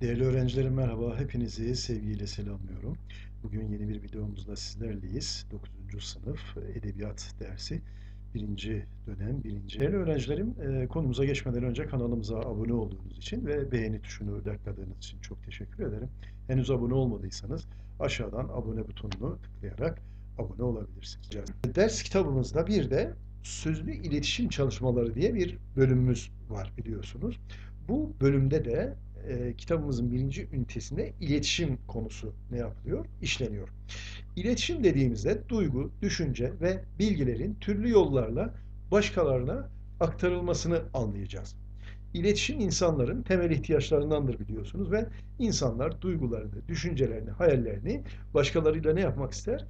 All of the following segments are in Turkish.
Değerli öğrencilerim merhaba. Hepinizi sevgiyle selamlıyorum. Bugün yeni bir videomuzla sizlerleyiz. 9. sınıf edebiyat dersi. Birinci dönem, birinci. Değerli öğrencilerim, e, konumuza geçmeden önce kanalımıza abone olduğunuz için ve beğeni tuşunu tıkladığınız için çok teşekkür ederim. Henüz abone olmadıysanız aşağıdan abone butonunu tıklayarak abone olabilirsiniz. Ders kitabımızda bir de sözlü iletişim çalışmaları diye bir bölümümüz var biliyorsunuz. Bu bölümde de e, kitabımızın birinci ünitesinde iletişim konusu ne yapılıyor? İşleniyor. İletişim dediğimizde duygu, düşünce ve bilgilerin türlü yollarla başkalarına aktarılmasını anlayacağız. İletişim insanların temel ihtiyaçlarındandır biliyorsunuz ve insanlar duygularını, düşüncelerini, hayallerini başkalarıyla ne yapmak ister?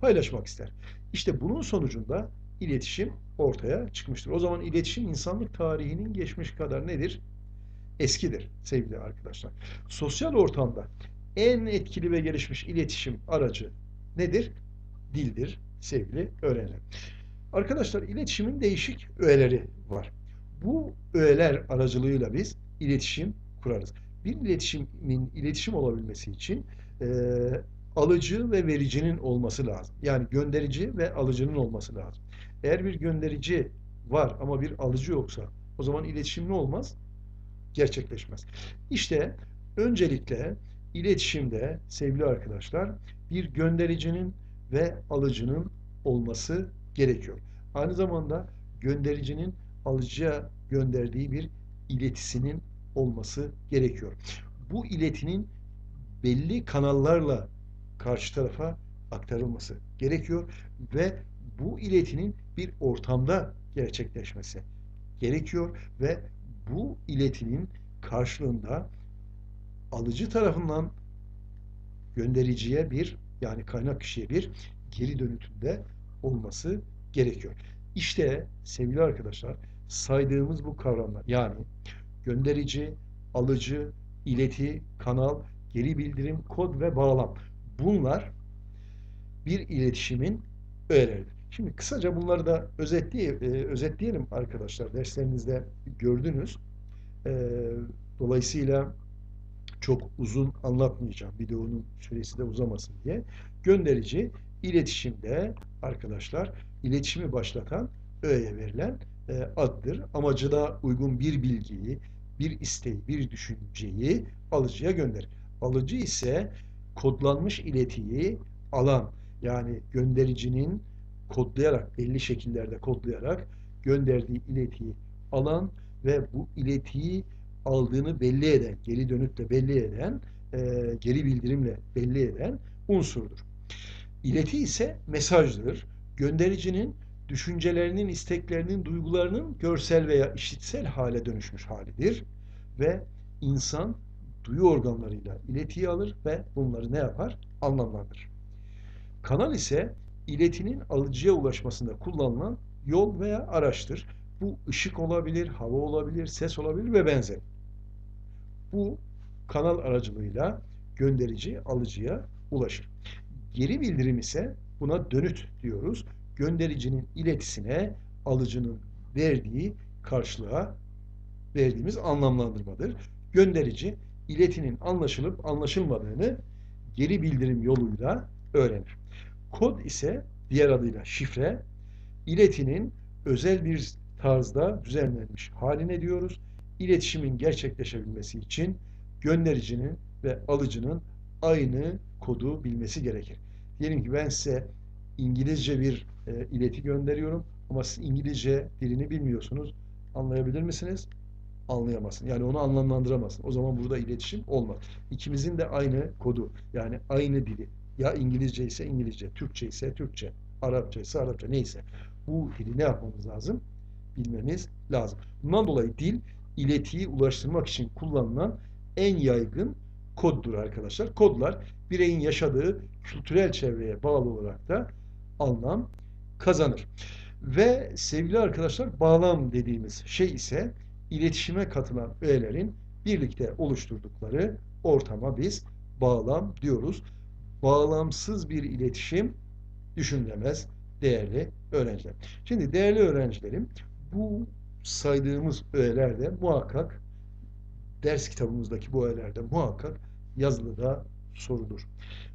Paylaşmak ister. İşte bunun sonucunda iletişim ortaya çıkmıştır. O zaman iletişim insanlık tarihinin geçmiş kadar nedir? Eskidir sevgili arkadaşlar. Sosyal ortamda en etkili ve gelişmiş iletişim aracı nedir? Dildir sevgili öğrenciler. Arkadaşlar iletişimin değişik öğeleri var. Bu öğeler aracılığıyla biz iletişim kurarız. Bir iletişimin iletişim olabilmesi için e, alıcı ve vericinin olması lazım. Yani gönderici ve alıcının olması lazım. Eğer bir gönderici var ama bir alıcı yoksa o zaman iletişim ne olmaz? Gerçekleşmez. İşte öncelikle iletişimde sevgili arkadaşlar bir göndericinin ve alıcının olması gerekiyor. Aynı zamanda göndericinin alıcıya gönderdiği bir iletisinin olması gerekiyor. Bu iletinin belli kanallarla karşı tarafa aktarılması gerekiyor ve bu iletinin bir ortamda gerçekleşmesi gerekiyor ve bu iletinin karşılığında alıcı tarafından göndericiye bir yani kaynak kişiye bir geri dönütünde olması gerekiyor. İşte sevgili arkadaşlar saydığımız bu kavramlar yani gönderici, alıcı, ileti, kanal, geri bildirim, kod ve bağlam bunlar bir iletişimin öğeleridir. Şimdi kısaca bunları da özetleye, e, özetleyelim arkadaşlar. Derslerinizde gördünüz. E, dolayısıyla çok uzun anlatmayacağım. Videonun süresi de uzamasın diye. Gönderici iletişimde arkadaşlar iletişimi başlatan öğeye verilen e, addır. Amacına uygun bir bilgiyi, bir isteği, bir düşünceyi alıcıya gönderir. Alıcı ise kodlanmış iletiyi alan yani göndericinin kodlayarak, belli şekillerde kodlayarak gönderdiği iletiyi alan ve bu iletiyi aldığını belli eden, geri dönütle belli eden, e, geri bildirimle belli eden unsurdur. İleti ise mesajdır. Göndericinin düşüncelerinin, isteklerinin, duygularının görsel veya işitsel hale dönüşmüş halidir ve insan duyu organlarıyla iletiyi alır ve bunları ne yapar? Anlamlandırır. Kanal ise iletinin alıcıya ulaşmasında kullanılan yol veya araçtır. Bu ışık olabilir, hava olabilir, ses olabilir ve benzeri. Bu kanal aracılığıyla gönderici alıcıya ulaşır. Geri bildirim ise buna dönüt diyoruz. Göndericinin iletisine alıcının verdiği karşılığa verdiğimiz anlamlandırmadır. Gönderici iletinin anlaşılıp anlaşılmadığını geri bildirim yoluyla öğrenir. Kod ise diğer adıyla şifre, iletinin özel bir tarzda düzenlenmiş haline diyoruz. İletişimin gerçekleşebilmesi için göndericinin ve alıcının aynı kodu bilmesi gerekir. Diyelim ki ben size İngilizce bir e, ileti gönderiyorum ama siz İngilizce dilini bilmiyorsunuz. Anlayabilir misiniz? Anlayamazsın. Yani onu anlamlandıramazsın. O zaman burada iletişim olmaz. İkimizin de aynı kodu yani aynı dili ya İngilizce ise İngilizce, Türkçe ise Türkçe, Arapça ise Arapça neyse. Bu dili ne yapmamız lazım? Bilmemiz lazım. Bundan dolayı dil iletiyi ulaştırmak için kullanılan en yaygın koddur arkadaşlar. Kodlar bireyin yaşadığı kültürel çevreye bağlı olarak da anlam kazanır. Ve sevgili arkadaşlar bağlam dediğimiz şey ise iletişime katılan öğelerin birlikte oluşturdukları ortama biz bağlam diyoruz bağlamsız bir iletişim düşünülemez değerli öğrenciler. Şimdi değerli öğrencilerim bu saydığımız öğelerde muhakkak ders kitabımızdaki bu öğelerde muhakkak yazılıda sorulur.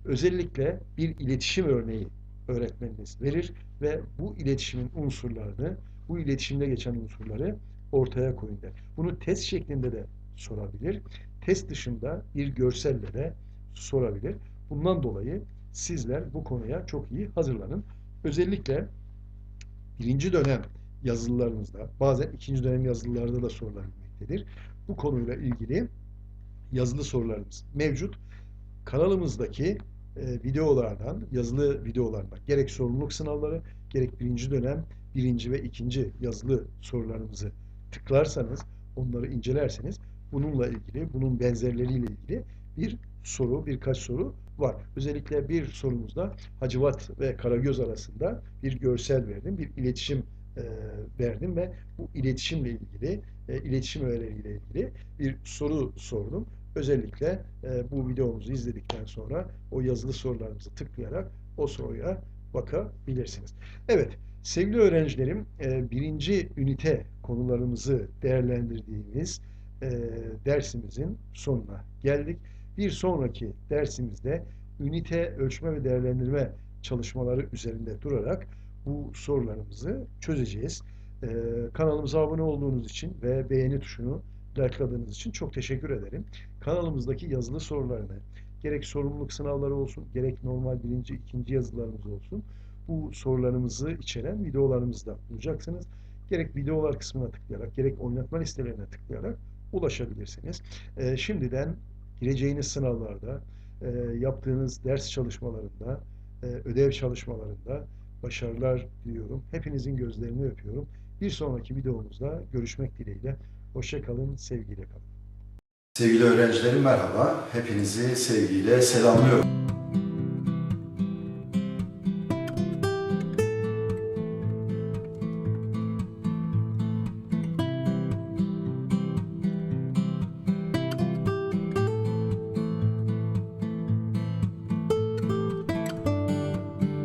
Özellikle bir iletişim örneği öğretmeniniz verir ve bu iletişimin unsurlarını, bu iletişimde geçen unsurları ortaya koyun der. Bunu test şeklinde de sorabilir. Test dışında bir görselle de sorabilir. Bundan dolayı sizler bu konuya çok iyi hazırlanın. Özellikle birinci dönem yazılılarınızda, bazen ikinci dönem yazılılarda da sorulabilmektedir. Bu konuyla ilgili yazılı sorularımız mevcut. Kanalımızdaki e, videolardan, yazılı videolardan gerek sorumluluk sınavları, gerek birinci dönem, birinci ve ikinci yazılı sorularımızı tıklarsanız, onları incelerseniz bununla ilgili, bunun benzerleriyle ilgili bir soru, birkaç soru var. Özellikle bir sorumuzda Hacivat ve Karagöz arasında bir görsel verdim, bir iletişim e, verdim ve bu iletişimle ilgili, e, iletişim öğeleriyle ilgili bir soru sordum. Özellikle e, bu videomuzu izledikten sonra o yazılı sorularımızı tıklayarak o soruya bakabilirsiniz. Evet, sevgili öğrencilerim, e, birinci ünite konularımızı değerlendirdiğimiz e, dersimizin sonuna geldik. Bir sonraki dersimizde ünite ölçme ve değerlendirme çalışmaları üzerinde durarak bu sorularımızı çözeceğiz. E, kanalımıza abone olduğunuz için ve beğeni tuşunu likeladığınız için çok teşekkür ederim. Kanalımızdaki yazılı sorularını gerek sorumluluk sınavları olsun, gerek normal birinci, ikinci yazılarımız olsun bu sorularımızı içeren videolarımızda bulacaksınız. Gerek videolar kısmına tıklayarak, gerek oynatma listelerine tıklayarak ulaşabilirsiniz. Ee, şimdiden gireceğiniz sınavlarda, e, yaptığınız ders çalışmalarında, e, ödev çalışmalarında başarılar diliyorum. Hepinizin gözlerini öpüyorum. Bir sonraki videomuzda görüşmek dileğiyle. Hoşça kalın, sevgiyle kalın. Sevgili öğrencilerim merhaba. Hepinizi sevgiyle selamlıyorum.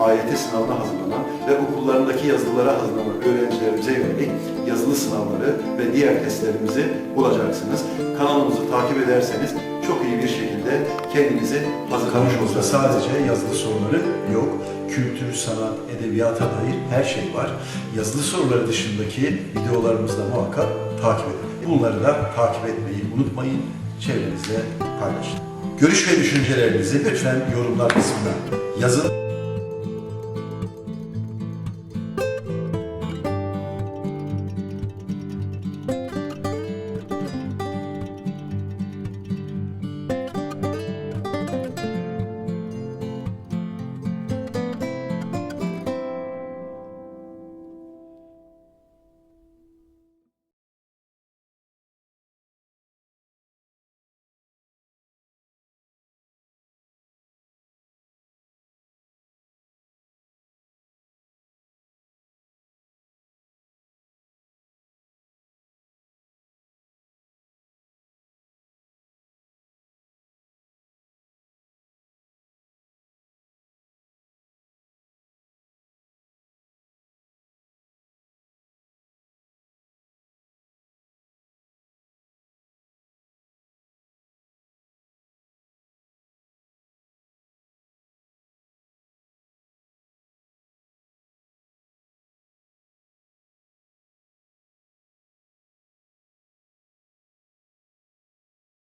AYT sınavına hazırlanan ve okullarındaki yazılılara hazırlanan öğrencilerimize yönelik yazılı sınavları ve diğer testlerimizi bulacaksınız. Kanalımızı takip ederseniz çok iyi bir şekilde kendinizi hazırlamış olursunuz. sadece yazılı soruları yok. Kültür, sanat, edebiyata dair her şey var. Yazılı soruları dışındaki videolarımızda muhakkak takip edin. Bunları da takip etmeyi unutmayın. Çevrenizde paylaşın. Görüş ve düşüncelerinizi lütfen yorumlar kısmına yazın.